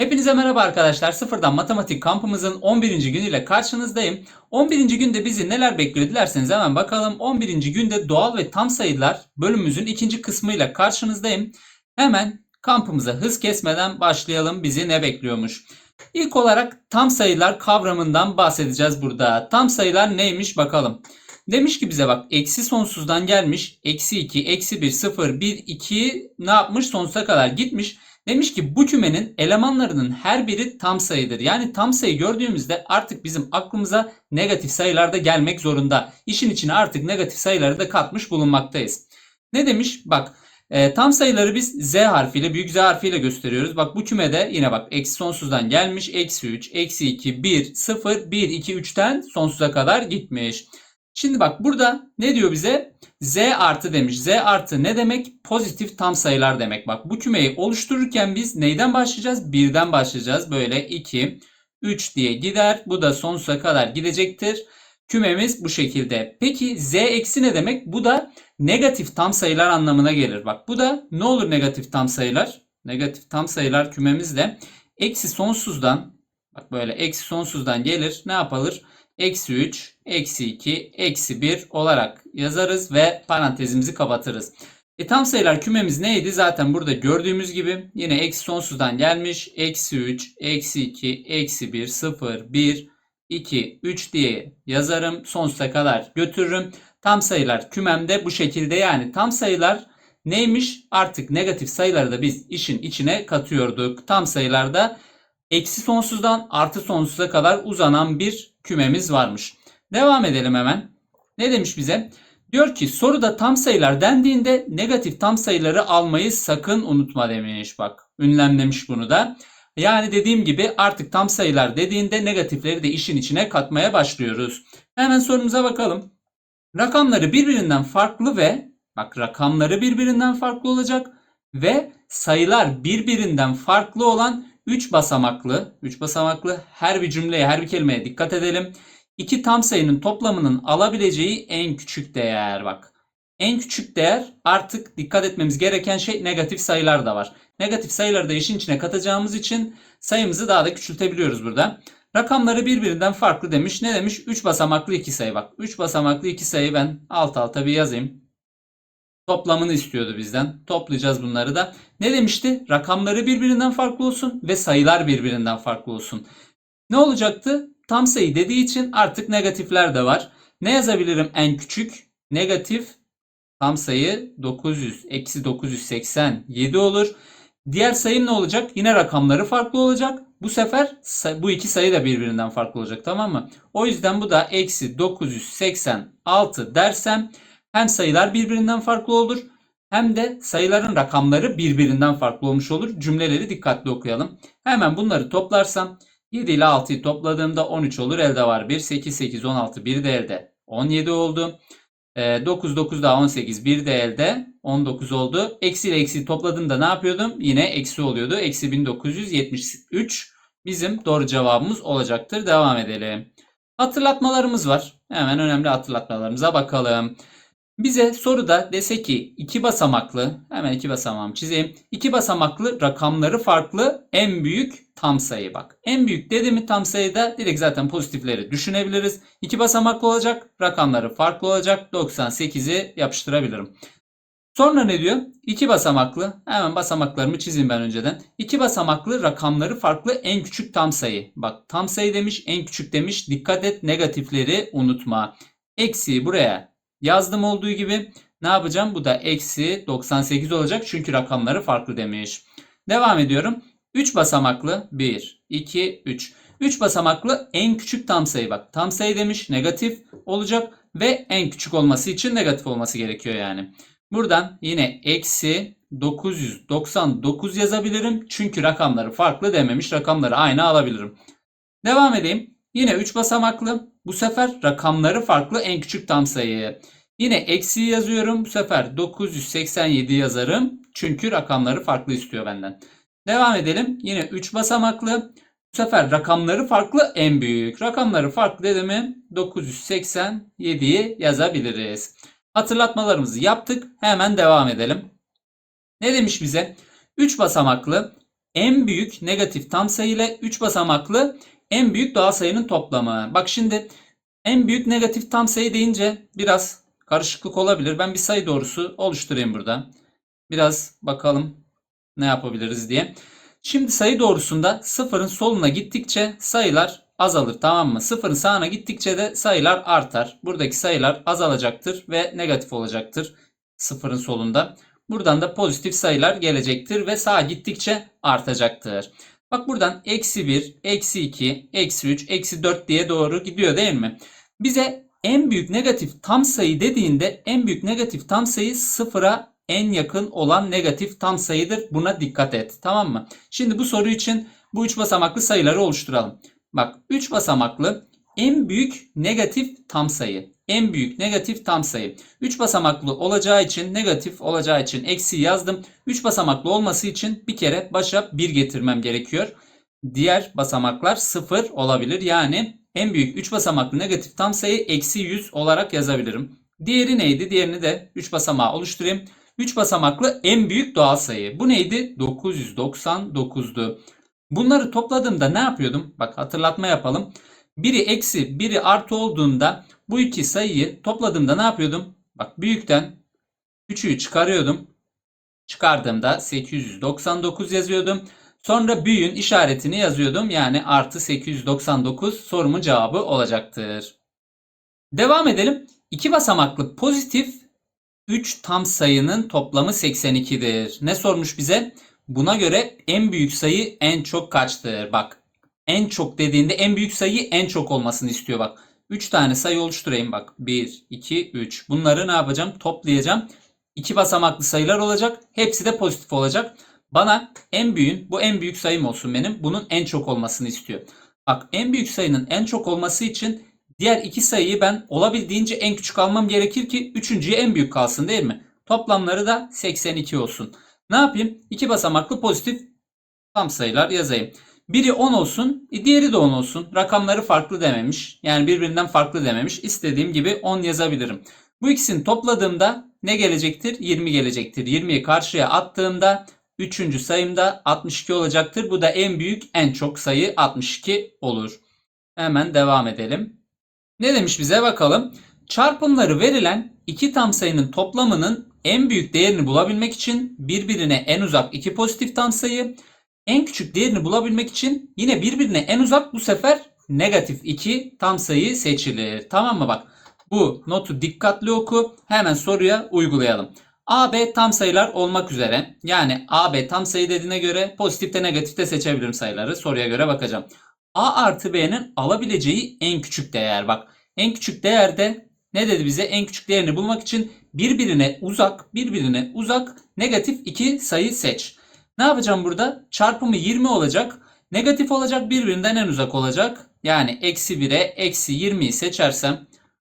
Hepinize merhaba arkadaşlar. Sıfırdan Matematik kampımızın 11. günüyle karşınızdayım. 11. günde bizi neler bekliyor dilerseniz hemen bakalım. 11. günde doğal ve tam sayılar bölümümüzün ikinci kısmıyla karşınızdayım. Hemen kampımıza hız kesmeden başlayalım. Bizi ne bekliyormuş? İlk olarak tam sayılar kavramından bahsedeceğiz burada. Tam sayılar neymiş bakalım. Demiş ki bize bak eksi sonsuzdan gelmiş. Eksi 2, eksi 1, 0, 1, 2 ne yapmış sonsuza kadar gitmiş. Demiş ki bu kümenin elemanlarının her biri tam sayıdır. Yani tam sayı gördüğümüzde artık bizim aklımıza negatif sayılar da gelmek zorunda. İşin içine artık negatif sayıları da katmış bulunmaktayız. Ne demiş? Bak e, tam sayıları biz z harfiyle büyük z harfiyle gösteriyoruz. Bak bu kümede yine bak eksi sonsuzdan gelmiş. Eksi 3, eksi 2, 1, 0, 1, 2, 3'ten sonsuza kadar gitmiş. Şimdi bak burada ne diyor bize? Z artı demiş. Z artı ne demek? Pozitif tam sayılar demek. Bak bu kümeyi oluştururken biz neyden başlayacağız? Birden başlayacağız. Böyle 2, 3 diye gider. Bu da sonsuza kadar gidecektir. Kümemiz bu şekilde. Peki z eksi ne demek? Bu da negatif tam sayılar anlamına gelir. Bak bu da ne olur negatif tam sayılar? Negatif tam sayılar kümemizde eksi sonsuzdan bak böyle eksi sonsuzdan gelir. Ne yapılır? Eksi 3, eksi 2, eksi 1 olarak yazarız ve parantezimizi kapatırız. E tam sayılar kümemiz neydi? Zaten burada gördüğümüz gibi yine eksi sonsuzdan gelmiş. Eksi 3, eksi 2, eksi 1, 0, 1, 2, 3 diye yazarım. Sonsuza kadar götürürüm. Tam sayılar kümemde bu şekilde yani tam sayılar neymiş? Artık negatif sayıları da biz işin içine katıyorduk. Tam sayılarda eksi sonsuzdan artı sonsuza kadar uzanan bir kümemiz varmış. Devam edelim hemen. Ne demiş bize? Diyor ki soruda tam sayılar dendiğinde negatif tam sayıları almayı sakın unutma demiş bak. Ünlemlemiş bunu da. Yani dediğim gibi artık tam sayılar dediğinde negatifleri de işin içine katmaya başlıyoruz. Hemen sorumuza bakalım. Rakamları birbirinden farklı ve bak rakamları birbirinden farklı olacak ve sayılar birbirinden farklı olan 3 basamaklı, 3 basamaklı her bir cümleye, her bir kelimeye dikkat edelim. İki tam sayının toplamının alabileceği en küçük değer bak. En küçük değer artık dikkat etmemiz gereken şey negatif sayılar da var. Negatif sayıları da işin içine katacağımız için sayımızı daha da küçültebiliyoruz burada. Rakamları birbirinden farklı demiş. Ne demiş? 3 basamaklı 2 sayı bak. 3 basamaklı 2 sayı ben alt alta bir yazayım. Toplamını istiyordu bizden. Toplayacağız bunları da. Ne demişti? Rakamları birbirinden farklı olsun ve sayılar birbirinden farklı olsun. Ne olacaktı? Tam sayı dediği için artık negatifler de var. Ne yazabilirim en küçük? Negatif tam sayı 900 eksi 987 olur. Diğer sayım ne olacak? Yine rakamları farklı olacak. Bu sefer bu iki sayı da birbirinden farklı olacak tamam mı? O yüzden bu da eksi 986 dersem hem sayılar birbirinden farklı olur hem de sayıların rakamları birbirinden farklı olmuş olur. Cümleleri dikkatli okuyalım. Hemen bunları toplarsam 7 ile 6'yı topladığımda 13 olur. Elde var 1. 8, 8, 16. 1 de elde. 17 oldu. 9, 9 daha 18. 1 de elde. 19 oldu. Eksi ile eksi topladığımda ne yapıyordum? Yine eksi oluyordu. Eksi 1973 bizim doğru cevabımız olacaktır. Devam edelim. Hatırlatmalarımız var. Hemen önemli hatırlatmalarımıza bakalım. Bize soruda dese ki iki basamaklı, hemen iki basamağımı çizeyim. İki basamaklı rakamları farklı en büyük tam sayı bak. En büyük dedi mi tam sayıda direkt zaten pozitifleri düşünebiliriz. İki basamaklı olacak, rakamları farklı olacak. 98'i yapıştırabilirim. Sonra ne diyor? İki basamaklı, hemen basamaklarımı çizeyim ben önceden. İki basamaklı rakamları farklı en küçük tam sayı. Bak tam sayı demiş, en küçük demiş. Dikkat et negatifleri unutma. Eksiği buraya yazdım olduğu gibi ne yapacağım? Bu da eksi 98 olacak çünkü rakamları farklı demiş. Devam ediyorum. 3 basamaklı 1, 2, 3. 3 basamaklı en küçük tam sayı bak. Tam sayı demiş negatif olacak ve en küçük olması için negatif olması gerekiyor yani. Buradan yine eksi 999 yazabilirim. Çünkü rakamları farklı dememiş. Rakamları aynı alabilirim. Devam edeyim. Yine 3 basamaklı. Bu sefer rakamları farklı en küçük tam sayı. Yine eksi yazıyorum. Bu sefer 987 yazarım. Çünkü rakamları farklı istiyor benden. Devam edelim. Yine 3 basamaklı. Bu sefer rakamları farklı en büyük. Rakamları farklı dedi mi 987'yi yazabiliriz. Hatırlatmalarımızı yaptık. Hemen devam edelim. Ne demiş bize? 3 basamaklı en büyük negatif tam sayı ile 3 basamaklı en büyük doğal sayının toplamı. Bak şimdi en büyük negatif tam sayı deyince biraz karışıklık olabilir. Ben bir sayı doğrusu oluşturayım burada. Biraz bakalım ne yapabiliriz diye. Şimdi sayı doğrusunda sıfırın soluna gittikçe sayılar azalır tamam mı? Sıfırın sağına gittikçe de sayılar artar. Buradaki sayılar azalacaktır ve negatif olacaktır sıfırın solunda. Buradan da pozitif sayılar gelecektir ve sağa gittikçe artacaktır. Bak buradan eksi 1, eksi 2, eksi 3, eksi 4 diye doğru gidiyor değil mi? Bize en büyük negatif tam sayı dediğinde en büyük negatif tam sayı sıfıra en yakın olan negatif tam sayıdır. Buna dikkat et. Tamam mı? Şimdi bu soru için bu 3 basamaklı sayıları oluşturalım. Bak 3 basamaklı en büyük negatif tam sayı. En büyük negatif tam sayı. 3 basamaklı olacağı için negatif olacağı için eksi yazdım. 3 basamaklı olması için bir kere başa 1 getirmem gerekiyor. Diğer basamaklar 0 olabilir. Yani en büyük 3 basamaklı negatif tam sayı eksi 100 olarak yazabilirim. Diğeri neydi? Diğerini de 3 basamağı oluşturayım. 3 basamaklı en büyük doğal sayı. Bu neydi? 999'du. Bunları topladığımda ne yapıyordum? Bak hatırlatma yapalım. Biri eksi, biri artı olduğunda bu iki sayıyı topladığımda ne yapıyordum? Bak büyükten küçüğü çıkarıyordum. Çıkardığımda 899 yazıyordum. Sonra büyüğün işaretini yazıyordum. Yani artı 899 sorumun cevabı olacaktır. Devam edelim. İki basamaklı pozitif 3 tam sayının toplamı 82'dir. Ne sormuş bize? Buna göre en büyük sayı en çok kaçtır? Bak en çok dediğinde en büyük sayı en çok olmasını istiyor bak. 3 tane sayı oluşturayım bak. 1, 2, 3. Bunları ne yapacağım? Toplayacağım. 2 basamaklı sayılar olacak. Hepsi de pozitif olacak. Bana en büyüğün bu en büyük sayım olsun benim. Bunun en çok olmasını istiyor. Bak en büyük sayının en çok olması için diğer iki sayıyı ben olabildiğince en küçük almam gerekir ki üçüncüye en büyük kalsın değil mi? Toplamları da 82 olsun. Ne yapayım? İki basamaklı pozitif tam sayılar yazayım. Biri 10 olsun, e, diğeri de 10 olsun. Rakamları farklı dememiş. Yani birbirinden farklı dememiş. İstediğim gibi 10 yazabilirim. Bu ikisini topladığımda ne gelecektir? 20 gelecektir. 20'yi karşıya attığımda 3. sayımda 62 olacaktır. Bu da en büyük en çok sayı 62 olur. Hemen devam edelim. Ne demiş bize bakalım. Çarpımları verilen iki tam sayının toplamının en büyük değerini bulabilmek için birbirine en uzak iki pozitif tam sayı, en küçük değerini bulabilmek için yine birbirine en uzak bu sefer negatif 2 tam sayı seçilir. Tamam mı bak? Bu notu dikkatli oku. Hemen soruya uygulayalım. A, B tam sayılar olmak üzere. Yani A, B tam sayı dediğine göre pozitifte negatifte seçebilirim sayıları. Soruya göre bakacağım. A artı B'nin alabileceği en küçük değer. Bak en küçük değerde ne dedi bize? En küçük değerini bulmak için birbirine uzak, birbirine uzak negatif iki sayı seç. Ne yapacağım burada? Çarpımı 20 olacak. Negatif olacak birbirinden en uzak olacak. Yani eksi 1'e eksi 20'yi seçersem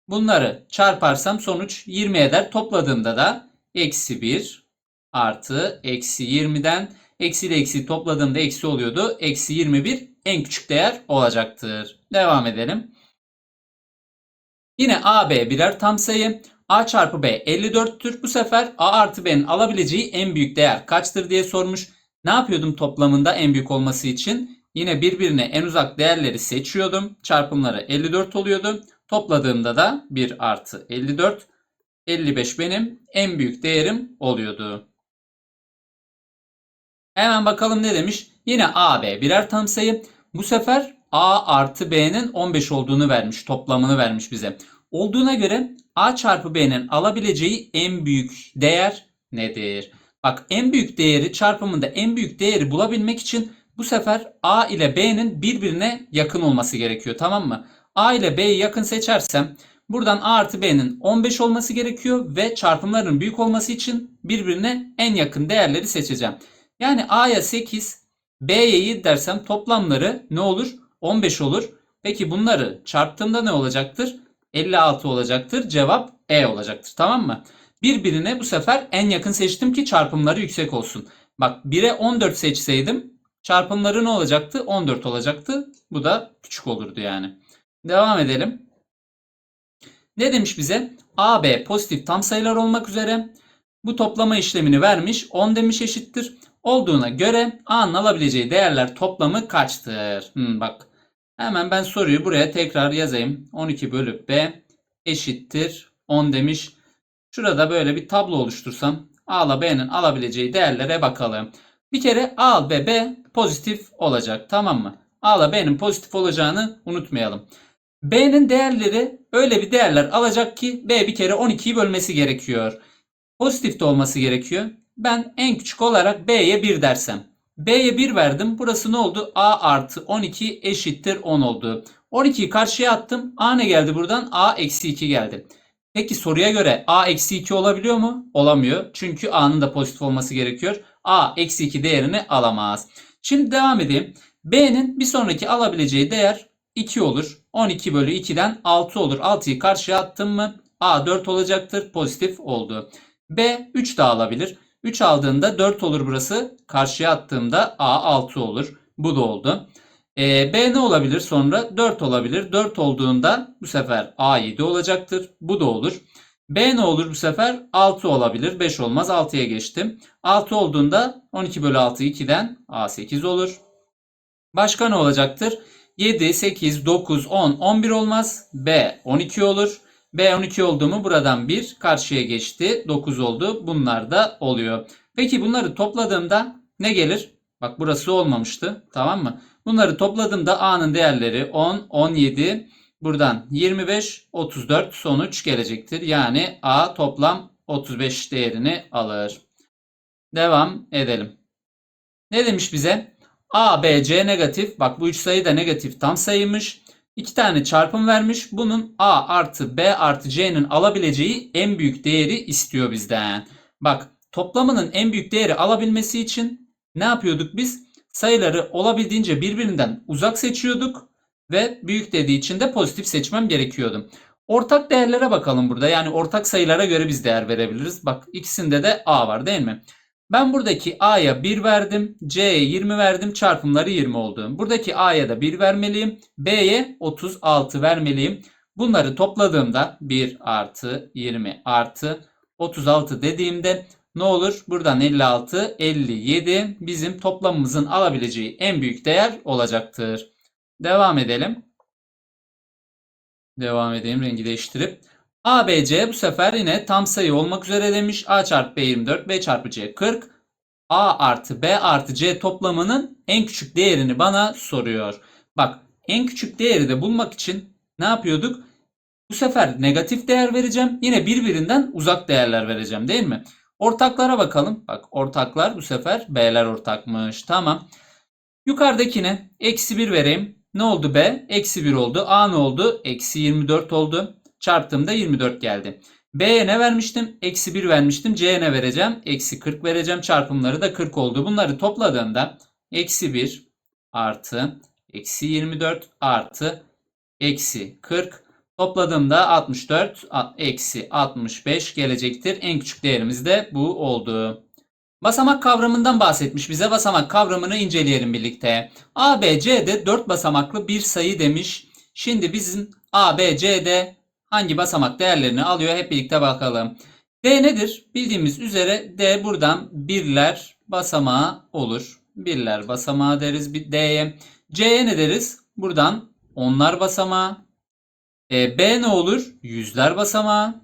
bunları çarparsam sonuç 20 eder. Topladığımda da eksi 1 artı eksi 20'den eksi ile eksi topladığımda eksi oluyordu. Eksi 21 en küçük değer olacaktır. Devam edelim. Yine A, B birer tam sayı. A çarpı B 54'tür. Bu sefer A artı B'nin alabileceği en büyük değer kaçtır diye sormuş. Ne yapıyordum toplamında en büyük olması için? Yine birbirine en uzak değerleri seçiyordum. Çarpımları 54 oluyordu. Topladığımda da 1 artı 54. 55 benim en büyük değerim oluyordu. Hemen bakalım ne demiş. Yine A, B birer tam sayı. Bu sefer A artı B'nin 15 olduğunu vermiş. Toplamını vermiş bize. Olduğuna göre A çarpı B'nin alabileceği en büyük değer nedir? Bak en büyük değeri çarpımında en büyük değeri bulabilmek için bu sefer A ile B'nin birbirine yakın olması gerekiyor tamam mı? A ile B'yi yakın seçersem buradan A artı B'nin 15 olması gerekiyor ve çarpımların büyük olması için birbirine en yakın değerleri seçeceğim. Yani A'ya 8, B'ye 7 dersem toplamları ne olur? 15 olur. Peki bunları çarptığımda ne olacaktır? 56 olacaktır. Cevap E olacaktır. Tamam mı? Birbirine bu sefer en yakın seçtim ki çarpımları yüksek olsun. Bak 1'e 14 seçseydim çarpımları ne olacaktı? 14 olacaktı. Bu da küçük olurdu yani. Devam edelim. Ne demiş bize? A, B pozitif tam sayılar olmak üzere bu toplama işlemini vermiş. 10 demiş eşittir. olduğuna göre A'nın alabileceği değerler toplamı kaçtır? Hmm, bak hemen ben soruyu buraya tekrar yazayım. 12 bölü B eşittir 10 demiş. Şurada böyle bir tablo oluştursam A ile B'nin alabileceği değerlere bakalım. Bir kere A ve B pozitif olacak tamam mı? A ile B'nin pozitif olacağını unutmayalım. B'nin değerleri öyle bir değerler alacak ki B bir kere 12'yi bölmesi gerekiyor. Pozitif de olması gerekiyor. Ben en küçük olarak B'ye 1 dersem. B'ye 1 verdim. Burası ne oldu? A artı 12 eşittir 10 oldu. 12'yi karşıya attım. A ne geldi buradan? A eksi 2 geldi. Peki soruya göre A eksi 2 olabiliyor mu? Olamıyor. Çünkü A'nın da pozitif olması gerekiyor. A eksi 2 değerini alamaz. Şimdi devam edeyim. B'nin bir sonraki alabileceği değer 2 olur. 12 bölü 2'den 6 olur. 6'yı karşıya attım mı A 4 olacaktır. Pozitif oldu. B 3 de alabilir. 3 aldığında 4 olur burası. Karşıya attığımda A 6 olur. Bu da oldu. E, B ne olabilir sonra? 4 olabilir. 4 olduğunda bu sefer A 7 olacaktır. Bu da olur. B ne olur bu sefer? 6 olabilir. 5 olmaz. 6'ya geçtim. 6 olduğunda 12 bölü 6 2'den A 8 olur. Başka ne olacaktır? 7, 8, 9, 10, 11 olmaz. B 12 olur. B 12 oldu mu buradan 1 karşıya geçti. 9 oldu. Bunlar da oluyor. Peki bunları topladığımda ne gelir? Bak burası olmamıştı. Tamam mı? Bunları topladığımda A'nın değerleri 10, 17, buradan 25, 34 sonuç gelecektir. Yani A toplam 35 değerini alır. Devam edelim. Ne demiş bize? A, B, C negatif. Bak bu üç sayı da negatif tam sayıymış. İki tane çarpım vermiş. Bunun A artı B artı C'nin alabileceği en büyük değeri istiyor bizden. Bak toplamının en büyük değeri alabilmesi için ne yapıyorduk biz? Sayıları olabildiğince birbirinden uzak seçiyorduk ve büyük dediği için de pozitif seçmem gerekiyordu. Ortak değerlere bakalım burada. Yani ortak sayılara göre biz değer verebiliriz. Bak ikisinde de A var değil mi? Ben buradaki A'ya 1 verdim. C'ye 20 verdim. Çarpımları 20 oldu. Buradaki A'ya da 1 vermeliyim. B'ye 36 vermeliyim. Bunları topladığımda 1 artı 20 artı 36 dediğimde ne olur? Buradan 56, 57 bizim toplamımızın alabileceği en büyük değer olacaktır. Devam edelim. Devam edeyim rengi değiştirip. A, B, C bu sefer yine tam sayı olmak üzere demiş. A çarpı B 24, B çarpı C 40. A artı B artı C toplamının en küçük değerini bana soruyor. Bak en küçük değeri de bulmak için ne yapıyorduk? Bu sefer negatif değer vereceğim. Yine birbirinden uzak değerler vereceğim değil mi? Ortaklara bakalım. Bak ortaklar bu sefer B'ler ortakmış. Tamam. Yukarıdakine eksi 1 vereyim. Ne oldu B? Eksi 1 oldu. A ne oldu? Eksi 24 oldu. Çarptığımda 24 geldi. B'ye ne vermiştim? Eksi 1 vermiştim. C'ye ne vereceğim? Eksi 40 vereceğim. Çarpımları da 40 oldu. Bunları topladığımda eksi 1 artı eksi 24 artı eksi 40 topladığımda 64 eksi 65 gelecektir. En küçük değerimiz de bu oldu. Basamak kavramından bahsetmiş bize. Basamak kavramını inceleyelim birlikte. A, B, C'de 4 basamaklı bir sayı demiş. Şimdi bizim A, B, C'de hangi basamak değerlerini alıyor hep birlikte bakalım. D nedir? Bildiğimiz üzere D buradan birler basamağı olur. Birler basamağı deriz bir D'ye. C'ye ne deriz? Buradan onlar basamağı. E, B ne olur? Yüzler basamağı.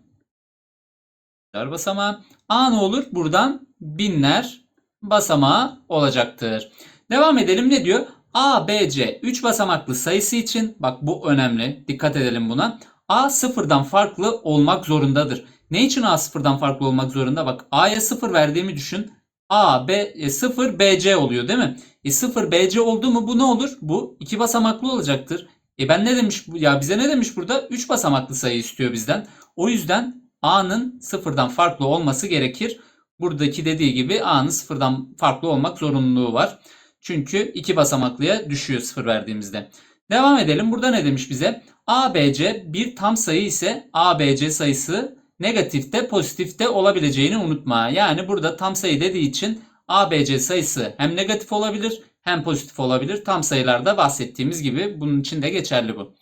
Yüzler basamağı. A ne olur? Buradan binler basamağı olacaktır. Devam edelim ne diyor? A, B, C 3 basamaklı sayısı için bak bu önemli. Dikkat edelim buna. A sıfırdan farklı olmak zorundadır. Ne için A sıfırdan farklı olmak zorunda? Bak A'ya sıfır verdiğimi düşün. A, B, e, 0 BC oluyor değil mi? E 0 BC oldu mu bu ne olur? Bu iki basamaklı olacaktır. E ben ne demiş ya bize ne demiş burada? 3 basamaklı sayı istiyor bizden. O yüzden A'nın sıfırdan farklı olması gerekir. Buradaki dediği gibi A'nın sıfırdan farklı olmak zorunluluğu var. Çünkü iki basamaklıya düşüyor sıfır verdiğimizde. Devam edelim. Burada ne demiş bize? ABC bir tam sayı ise ABC sayısı negatifte pozitifte olabileceğini unutma. Yani burada tam sayı dediği için ABC sayısı hem negatif olabilir hem pozitif olabilir. Tam sayılarda bahsettiğimiz gibi bunun için de geçerli bu.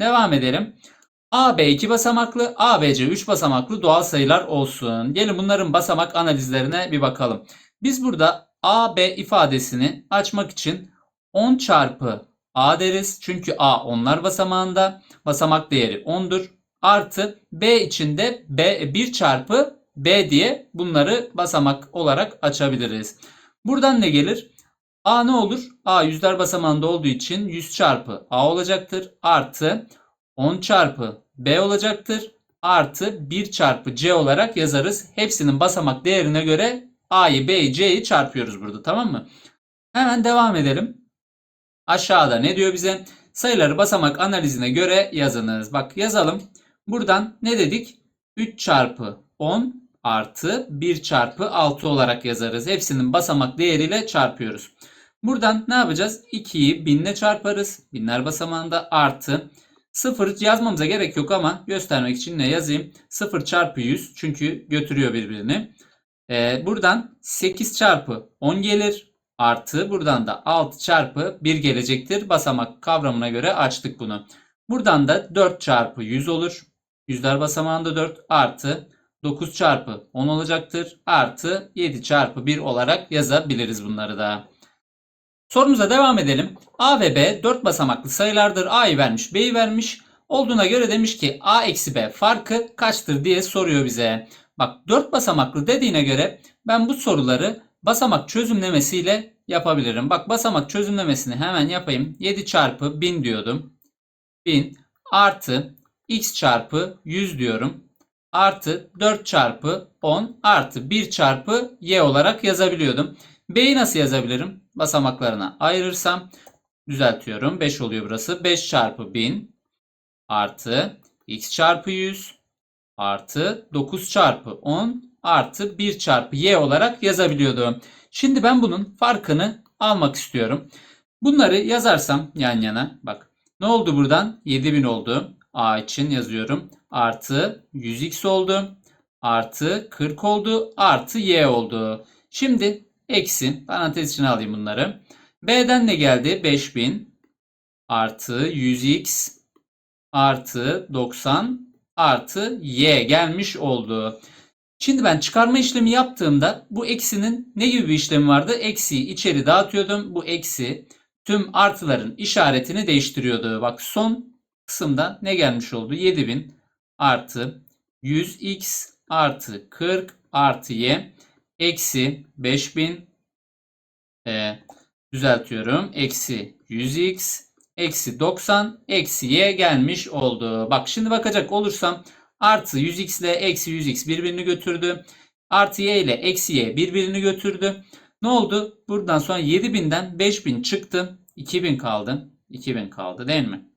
Devam edelim. AB 2 basamaklı, ABC 3 basamaklı doğal sayılar olsun. Gelin bunların basamak analizlerine bir bakalım. Biz burada AB ifadesini açmak için 10 çarpı A deriz. Çünkü A onlar basamağında. Basamak değeri 10'dur. Artı B için de B 1 çarpı B diye bunları basamak olarak açabiliriz. Buradan ne gelir? A ne olur? A yüzler basamağında olduğu için 100 çarpı A olacaktır. Artı 10 çarpı B olacaktır. Artı 1 çarpı C olarak yazarız. Hepsinin basamak değerine göre A'yı B'yi C'yi çarpıyoruz burada tamam mı? Hemen devam edelim. Aşağıda ne diyor bize? Sayıları basamak analizine göre yazınız. Bak yazalım. Buradan ne dedik? 3 çarpı 10 artı 1 çarpı 6 olarak yazarız. Hepsinin basamak değeriyle çarpıyoruz. Buradan ne yapacağız? 2'yi 1000 ile çarparız. Binler basamağında artı 0 yazmamıza gerek yok ama göstermek için ne yazayım? 0 çarpı 100 çünkü götürüyor birbirini. Ee, buradan 8 çarpı 10 gelir. Artı buradan da 6 çarpı 1 gelecektir. Basamak kavramına göre açtık bunu. Buradan da 4 çarpı 100 olur. Yüzler basamağında 4 artı 9 çarpı 10 olacaktır. Artı 7 çarpı 1 olarak yazabiliriz bunları da. Sorumuza devam edelim. A ve B 4 basamaklı sayılardır. A'yı vermiş, B'yi vermiş. Olduğuna göre demiş ki A eksi B farkı kaçtır diye soruyor bize. Bak 4 basamaklı dediğine göre ben bu soruları basamak çözümlemesiyle yapabilirim. Bak basamak çözümlemesini hemen yapayım. 7 çarpı 1000 diyordum. 1000 artı x çarpı 100 diyorum. Artı 4 çarpı 10 artı 1 çarpı y olarak yazabiliyordum. B'yi nasıl yazabilirim? Basamaklarına ayırırsam düzeltiyorum. 5 oluyor burası. 5 çarpı 1000 artı x çarpı 100 artı 9 çarpı 10 artı 1 çarpı y olarak yazabiliyordum. Şimdi ben bunun farkını almak istiyorum. Bunları yazarsam yan yana bak ne oldu buradan? 7000 oldu. A için yazıyorum. Artı 100x oldu. Artı 40 oldu. Artı y oldu. Şimdi eksi parantez içine alayım bunları. B'den ne geldi? 5000 artı 100x artı 90 artı y gelmiş oldu. Şimdi ben çıkarma işlemi yaptığımda bu eksinin ne gibi bir işlemi vardı? Eksiyi içeri dağıtıyordum. Bu eksi tüm artıların işaretini değiştiriyordu. Bak son kısımda ne gelmiş oldu? 7000 artı 100x artı 40 artı y eksi 5000 e, düzeltiyorum. Eksi 100x eksi 90 eksi y gelmiş oldu. Bak şimdi bakacak olursam artı 100x ile eksi 100x birbirini götürdü. Artı y ile eksi y birbirini götürdü. Ne oldu? Buradan sonra 7000'den 5000 çıktı. 2000 kaldı. 2000 kaldı değil mi?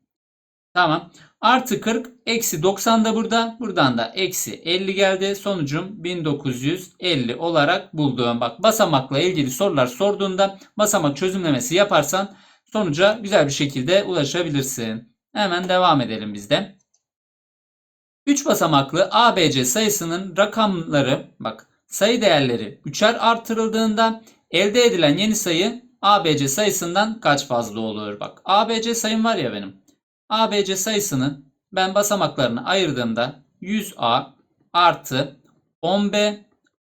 Tamam. Artı 40 eksi 90 da burada. Buradan da eksi 50 geldi. Sonucum 1950 olarak buldum. Bak basamakla ilgili sorular sorduğunda basamak çözümlemesi yaparsan sonuca güzel bir şekilde ulaşabilirsin. Hemen devam edelim biz de. 3 basamaklı ABC sayısının rakamları bak sayı değerleri 3'er artırıldığında elde edilen yeni sayı ABC sayısından kaç fazla olur? Bak ABC sayım var ya benim. ABC sayısını ben basamaklarını ayırdığımda 100A artı 10B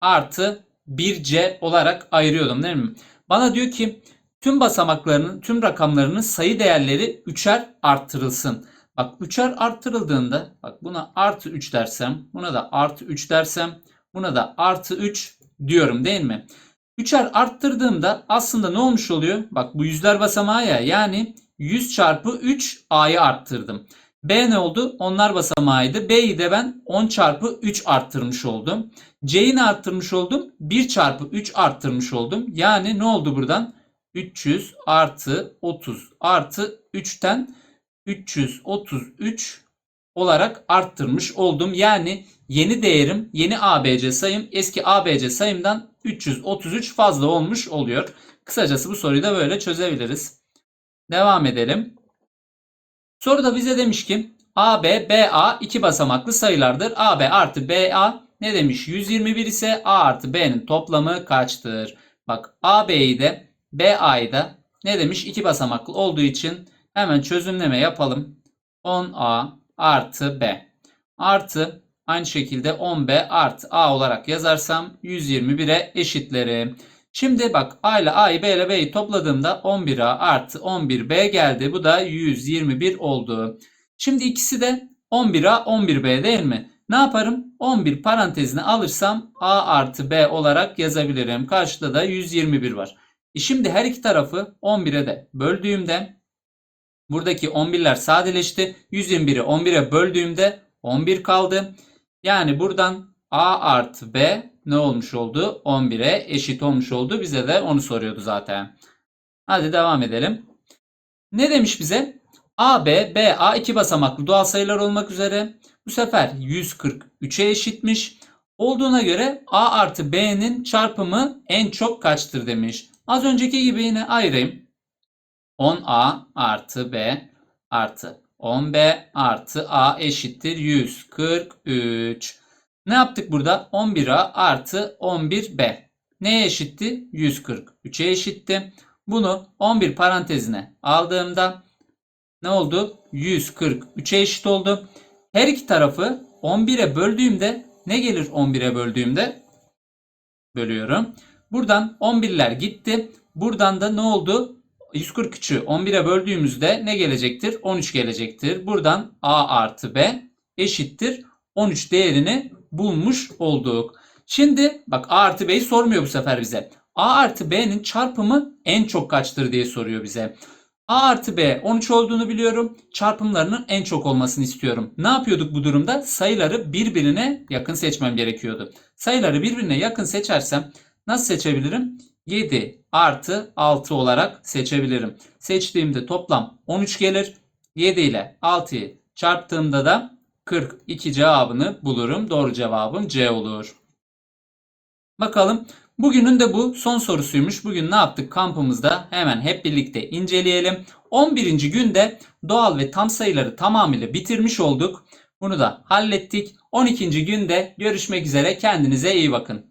artı 1C olarak ayırıyordum değil mi? Bana diyor ki tüm basamaklarının tüm rakamlarının sayı değerleri 3'er arttırılsın. Bak 3'er arttırıldığında bak buna artı 3 dersem buna da artı 3 dersem buna da artı 3 diyorum değil mi? 3'er arttırdığımda aslında ne olmuş oluyor? Bak bu yüzler basamağı ya yani 100 çarpı 3 A'yı arttırdım. B ne oldu? Onlar basamağıydı. B'yi de ben 10 çarpı 3 arttırmış oldum. C'yi ne arttırmış oldum? 1 çarpı 3 arttırmış oldum. Yani ne oldu buradan? 300 artı 30 artı 3'ten 333 olarak arttırmış oldum. Yani yeni değerim, yeni ABC sayım eski ABC sayımdan 333 fazla olmuş oluyor. Kısacası bu soruyu da böyle çözebiliriz. Devam edelim. Soruda bize demiş ki AB, BA iki basamaklı sayılardır. AB artı BA ne demiş? 121 ise A artı B'nin toplamı kaçtır? Bak AB'yi de BA'yı da ne demiş? İki basamaklı olduğu için hemen çözümleme yapalım. 10A artı B artı aynı şekilde 10B artı A olarak yazarsam 121'e eşitlerim. Şimdi bak A ile A'yı B ile B'yi topladığımda 11A artı 11B geldi. Bu da 121 oldu. Şimdi ikisi de 11A 11B değil mi? Ne yaparım? 11 parantezine alırsam A artı B olarak yazabilirim. Karşıda da 121 var. E şimdi her iki tarafı 11'e de böldüğümde buradaki 11'ler sadeleşti. 121'i 11'e böldüğümde 11 kaldı. Yani buradan A artı B ne olmuş oldu? 11'e eşit olmuş oldu. Bize de onu soruyordu zaten. Hadi devam edelim. Ne demiş bize? A, B, B, A iki basamaklı doğal sayılar olmak üzere. Bu sefer 143'e eşitmiş. Olduğuna göre A artı B'nin çarpımı en çok kaçtır demiş. Az önceki gibi yine ayırayım. 10A artı B artı 10B artı A eşittir 143. Ne yaptık burada? 11A artı 11B. Neye eşitti? 143'e eşitti. Bunu 11 parantezine aldığımda ne oldu? 143'e eşit oldu. Her iki tarafı 11'e böldüğümde ne gelir 11'e böldüğümde? Bölüyorum. Buradan 11'ler gitti. Buradan da ne oldu? 143'ü 11'e böldüğümüzde ne gelecektir? 13 gelecektir. Buradan A artı B eşittir. 13 değerini bulmuş olduk. Şimdi bak A artı B'yi sormuyor bu sefer bize. A artı B'nin çarpımı en çok kaçtır diye soruyor bize. A artı B 13 olduğunu biliyorum. Çarpımlarının en çok olmasını istiyorum. Ne yapıyorduk bu durumda? Sayıları birbirine yakın seçmem gerekiyordu. Sayıları birbirine yakın seçersem nasıl seçebilirim? 7 artı 6 olarak seçebilirim. Seçtiğimde toplam 13 gelir. 7 ile 6'yı çarptığımda da 42 cevabını bulurum. Doğru cevabım C olur. Bakalım bugünün de bu son sorusuymuş. Bugün ne yaptık kampımızda? Hemen hep birlikte inceleyelim. 11. günde doğal ve tam sayıları tamamıyla bitirmiş olduk. Bunu da hallettik. 12. günde görüşmek üzere. Kendinize iyi bakın.